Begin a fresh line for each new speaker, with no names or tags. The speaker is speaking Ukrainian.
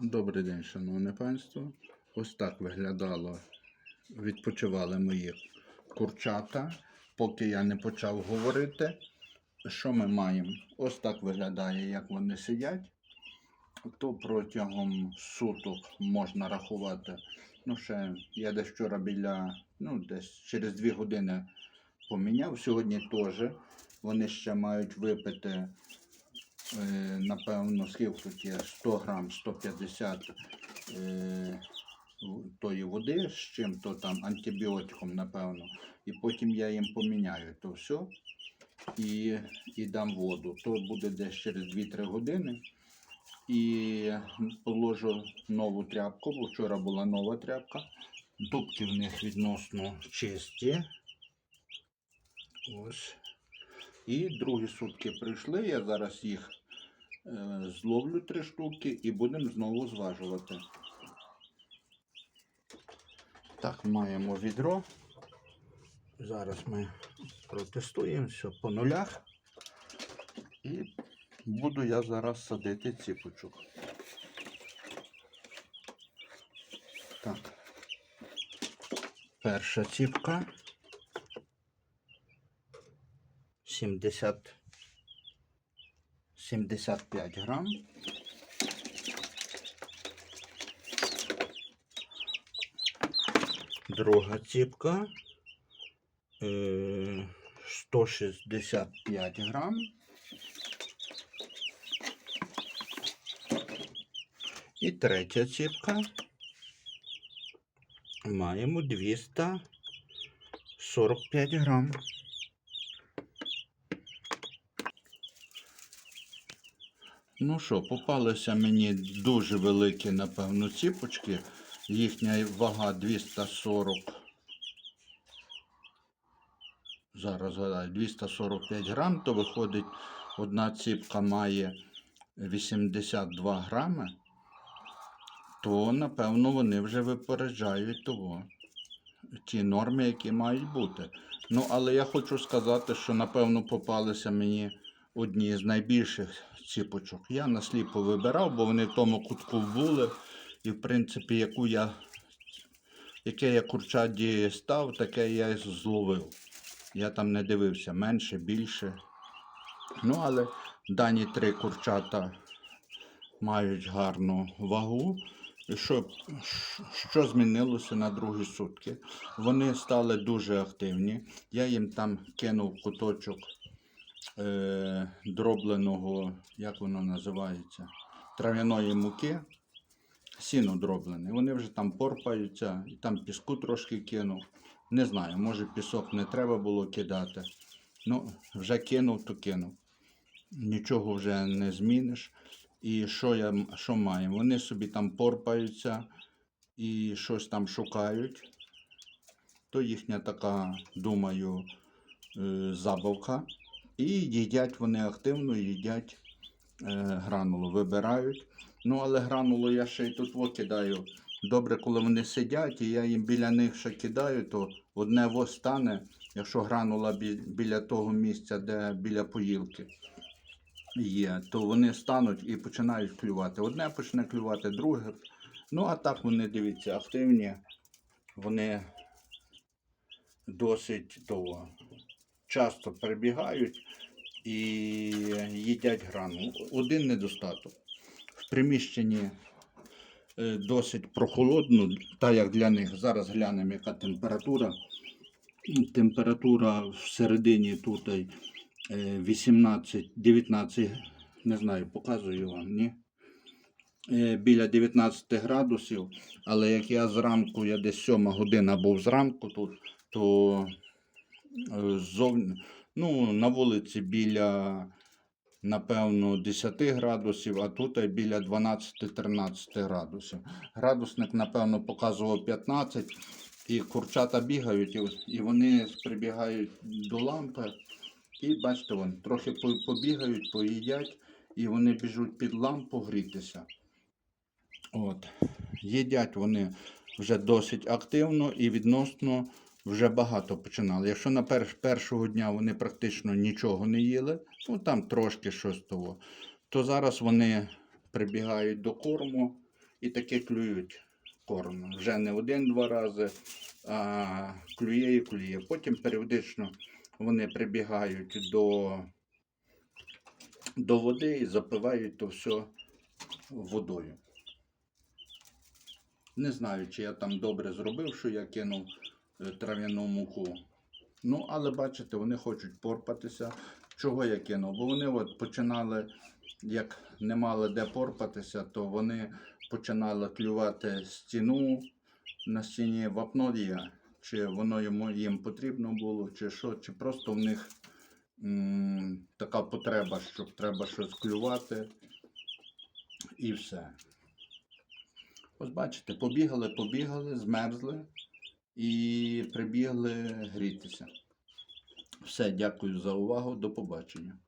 Добрий день, шановне панство. Ось так виглядало. Відпочивали мої курчата, поки я не почав говорити. Що ми маємо? Ось так виглядає, як вони сидять. То протягом суток можна рахувати. Ну, ще я десь вчора біля, ну, десь через 2 години поміняв. Сьогодні теж. Вони ще мають випити напевно, скільки є 100 грам, 150 е, тої води, з чим-то там антибіотиком, напевно. І потім я їм поміняю то все і, і дам воду. То буде десь через 2-3 години. І положу нову тряпку, бо вчора була нова тряпка. Дубки в них відносно чисті. Ось. І другі сутки прийшли. Я зараз їх е, зловлю три штуки і будемо знову зважувати. Так, маємо відро. Зараз ми протестуємо все по нулях. І буду я зараз садити ціпочок. Так. Перша ціпка. 70 75 грам. Друга ціпка е, 165 грам. І третя ціпка. Маємо 245 грам. Ну що, попалися мені дуже великі, напевно, ціпочки. Їхня вага 240. Зараз гадаю, 245 грам, то виходить, одна ціпка має 82 грами, то, напевно, вони вже випереджають того. Ті норми, які мають бути. Ну, але я хочу сказати, що, напевно, попалися мені одні з найбільших ціпочок. Я насліпо вибирав, бо вони в тому кутку були. І, в принципі, яку я, яке я курчаді став, таке я і зловив. Я там не дивився менше, більше. Ну, але дані три курчата мають гарну вагу. І що, що змінилося на другі сутки? Вони стали дуже активні. Я їм там кинув куточок е, дробленого, як воно називається, трав'яної муки, сіно дроблене. Вони вже там порпаються, і там піску трошки кинув. Не знаю, може пісок не треба було кидати. Ну, вже кинув, то кинув. Нічого вже не зміниш. І що, я, що маємо? Вони собі там порпаються і щось там шукають. То їхня така, думаю, е, забавка. І їдять вони активно, їдять е, гранулу, вибирають. Ну, але гранулу я ще й тут во кидаю. Добре, коли вони сидять, і я їм біля них ще кидаю, то одне во стане, якщо гранула бі- біля того місця, де біля поїлки є, то вони стануть і починають клювати. Одне почне клювати, друге. Ну, а так вони, дивіться, активні. Вони досить того, часто прибігають і їдять грану. Один недостаток. В приміщенні е, досить прохолодно, так як для них. Зараз глянемо, яка температура. Температура всередині тут е, 18-19, не знаю, показую вам, ні? Е, Біля 19 градусів, але як я зранку, я десь 7 година був зранку тут, то е, зовні, ну, на вулиці біля, напевно, 10 градусів, а тут е, біля 12-13 градусів. Градусник, напевно, показував 15, і курчата бігають, і вони прибігають до лампи. І бачите, вони трохи побігають, поїдять, і вони біжуть під лампу грітися. От. Їдять вони вже досить активно і відносно вже багато починали. Якщо на перш, першого дня вони практично нічого не їли, ну там трошки щось того, то зараз вони прибігають до корму і таки клюють корм. Вже не один-два рази, а клює і клює. Потім періодично вони прибігають до, до води і запивають то все водою. Не знаю, чи я там добре зробив, що я кинув трав'яну муку. Ну, але бачите, вони хочуть порпатися. Чого я кинув? Бо вони от починали, як не мали де порпатися, то вони починали клювати стіну. На стіні вапно є, чи воно йому, їм потрібно було, чи що, чи просто в них м, така потреба, щоб треба щось клювати. І все. Ось бачите, побігали, побігали, змерзли і прибігли грітися. Все, дякую за увагу. До побачення.